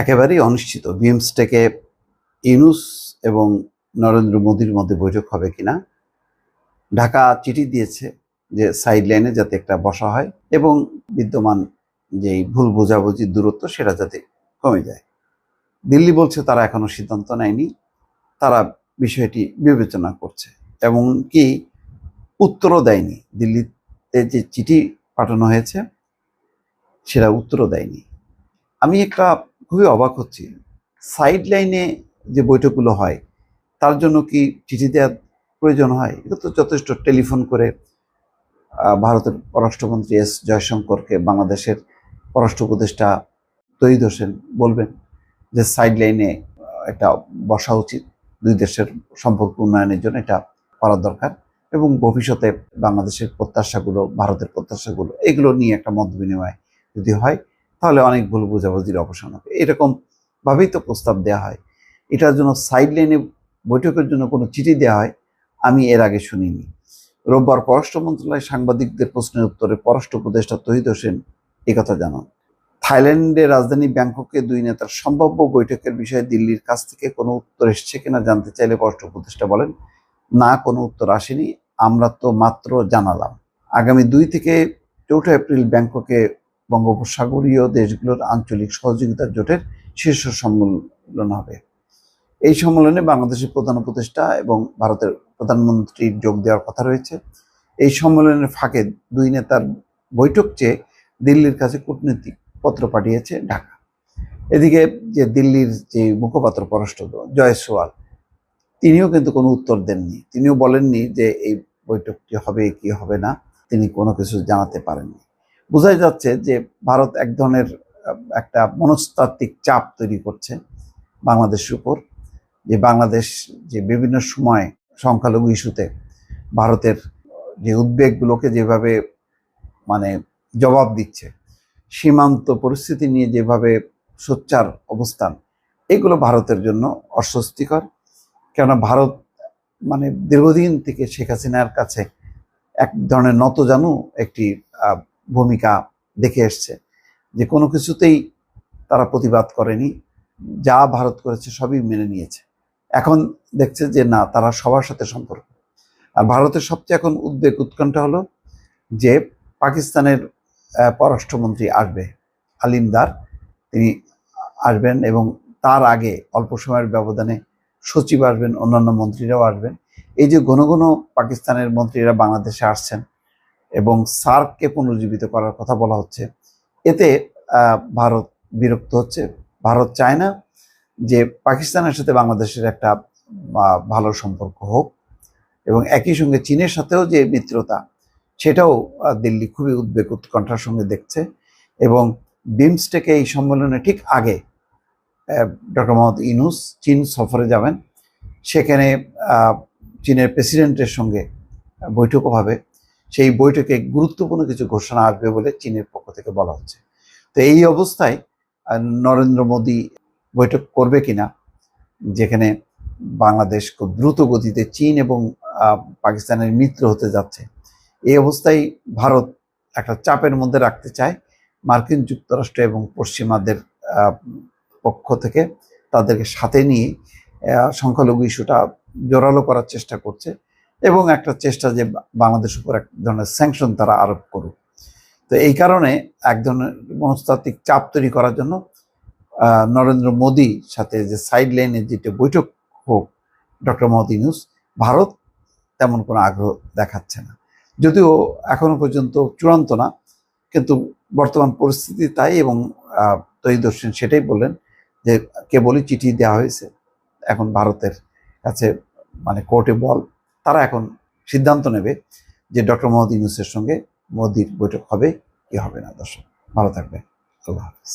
একেবারেই অনিশ্চিত। বিএমস্টেকে ইউনুস এবং নরেন্দ্র মোদীর মধ্যে বৈঠক হবে কিনা? ঢাকা চিঠি দিয়েছে যে সাইড লাইনে যাতে একটা বসা হয় এবং বিদ্যমান যে ভুল বোঝাবুঝির দূরত্ব সেটা যাতে কমে যায়। দিল্লি বলছে তারা এখনও সিদ্ধান্ত নেয়নি। তারা বিষয়টি বিবেচনা করছে এবং কি উত্তরও দেয়নি। দিল্লিতে যে চিঠি পাঠানো হয়েছে, সেটা উত্তরও দেয়নি। আমি একটা খুবই অবাক হচ্ছি। সাইড লাইনে যে বৈঠকগুলো হয়, তার জন্য কি চিঠি দেওয়ার প্রয়োজন হয়? এটা তো যথেষ্ট টেলিফোন করে ভারতের পররাষ্ট্রমন্ত্রী এস জয়শঙ্করকে বাংলাদেশের পররাষ্ট্র উপদেষ্টা তৈদ হোসেন বলবেন যে সাইড লাইনে একটা বসা উচিত, দুই দেশের সম্পর্ক উন্নয়নের জন্য এটা করা দরকার এবং ভবিষ্যতে বাংলাদেশের প্রত্যাশাগুলো, ভারতের প্রত্যাশাগুলো, এগুলো নিয়ে একটা মত বিনিময় যদি হয় তাহলে অনেক ভুল বোঝাবুঝির অবসান হবে। এরকম ভাবেই তো প্রস্তাব দেওয়া হয়। এটার জন্য সাইড লাইনে বৈঠকের জন্য কোনো চিঠি দেওয়া হয়, আমি এর আগে শুনিনি। রোববার পররাষ্ট্র মন্ত্রণালয় সাংবাদিকদের প্রশ্নের উত্তরে পররাষ্ট্র উপদেষ্টা তহিদ হোসেন একথা জানান। থাইল্যান্ডের রাজধানী ব্যাংককে দুই নেতার সম্ভাব্য বৈঠকের বিষয়ে দিল্লির কাছ থেকে কোনো উত্তর এসছে কিনা জানতে চাইলে পররাষ্ট্র উপদেষ্টা বলেন, না, কোনো উত্তর আসেনি। আমরা তো মাত্র জানালাম। আগামী দুই থেকে চৌঠা এপ্রিল ব্যাংককে বঙ্গোপসাগরীয় দেশগুলোর আঞ্চলিক সহযোগিতা জোটের শীর্ষ সম্মেলন হবে। এই সম্মেলনে বাংলাদেশের প্রধান উপদেষ্টা এবং ভারতের প্রধানমন্ত্রীর যোগ দেওয়ার কথা রয়েছে। এই সম্মেলনের ফাঁকে দুই নেতার বৈঠক চেয়ে দিল্লির কাছে কূটনৈতিক পত্র পাঠিয়েছে ঢাকা। এদিকে যে দিল্লির যে মুখপাত্র পররাষ্ট্র জয় সোয়াল, তিনিও কিন্তু কোনো উত্তর দেননি। তিনিও বলেননি যে এই বৈঠকটি হবে কি হবে না। তিনি কোনো কিছু জানাতে পারেননি। বোঝাই যাচ্ছে যে ভারত এক ধরনের, একটা মনস্তাত্ত্বিক চাপ তৈরি করছে বাংলাদেশের উপর, যে বাংলাদেশ যে বিভিন্ন সময় সংখ্যালঘু ইস্যুতে ভারতের যে উদ্বেগগুলোকে যেভাবে মানে জবাব দিচ্ছে, সীমান্ত পরিস্থিতি নিয়ে যেভাবে সোচ্চার অবস্থান, এগুলো ভারতের জন্য অস্বস্তিকর। কেননা ভারত মানে দীর্ঘদিন থেকে শেখ হাসিনার কাছে এক ধরনের নত নতজানু একটি ভূমিকা দেখে এসছে যে কোনো কিছুতেই তারা প্রতিবাদ করেনি, যা ভারত করেছে সবই মেনে নিয়েছে। এখন দেখছে যে না, তারা সবার সাথে সম্পর্ক। আর ভারতের সবচেয়ে এখন উদ্বেগ, উৎকণ্ঠা হলো যে পাকিস্তানের পররাষ্ট্রমন্ত্রী আসবে আলিমদার তিনি আসবেন এবং তার আগে অল্প সময়ের ব্যবধানে সচিব আসবেন, অন্যান্য মন্ত্রীরাও আসবেন। এই যে ঘন ঘন পাকিস্তানের মন্ত্রীরা বাংলাদেশে আসছেন এবং সার্ককে পুনর্জীবিত করার কথা বলা হচ্ছে। এতে ভারত বিরক্ত হচ্ছে। ভারত চায় না যে পাকিস্তানের সাথে বাংলাদেশের একটা ভালো সম্পর্ক হোক এবং একই সঙ্গে চীনের সাথেও যে মিত্রতা, সেটাও দিল্লি খুবই উদ্বেগ উৎকণ্ঠার সঙ্গে দেখছে এবং বিমস্টেকে এই সম্মেলনে ঠিক আগে ডক্টর মোহাম্মদ ইনুস চীন সফরে যাবেন। সেখানে চীনের প্রেসিডেন্টের সঙ্গে বৈঠকও হবে সেই বৈঠকে গুরুত্বপূর্ণ কিছু ঘোষণা আসবে বলে চীনের পক্ষ থেকে বলা হচ্ছে। তো এই অবস্থায় নরেন্দ্র মোদী বৈঠক করবে কিনা, যেখানে বাংলাদেশ খুব দ্রুত গতিতে চীন এবং পাকিস্তানের মিত্র হতে যাচ্ছে, এই অবস্থায় ভারত একটা চাপের মধ্যে রাখতে চায়। মার্কিন যুক্তরাষ্ট্র এবং পশ্চিমাদের পক্ষ থেকে তাদেরকে সাথে নিয়ে সংখ্যালঘু ইস্যুটা জোরালো করার চেষ্টা করছে। এবং একটা চেষ্টা যে বাংলাদেশ উপর এক ধরনের স্যাংশন তারা আরোপ করুক। তো এই কারণে এক ধরনের মনস্তাত্ত্বিক চাপ তৈরি করার জন্য নরেন্দ্র মোদী সাথে যে সাইড লাইনে যেটা বৈঠক হোক, ডক্টর মোহাম্মদ ইউনুস, ভারত তেমন কোনো আগ্রহ দেখাচ্ছে না। যদিও এখনও পর্যন্ত চূড়ান্ত না, কিন্তু বর্তমান পরিস্থিতি তাই এবং তহিদ সেটাই বললেন যে কেবলই চিঠি দেওয়া হয়েছে। এখন ভারতের কাছে মানে কোর্টে বল তারা এখন সিদ্ধান্ত নেবে যে ডক্টর মোহাম্মদ ইউনুসের সঙ্গে মোদির বৈঠক হবে কি হবে না। দর্শক, ভালো থাকবে আল্লাহ হাফিজ।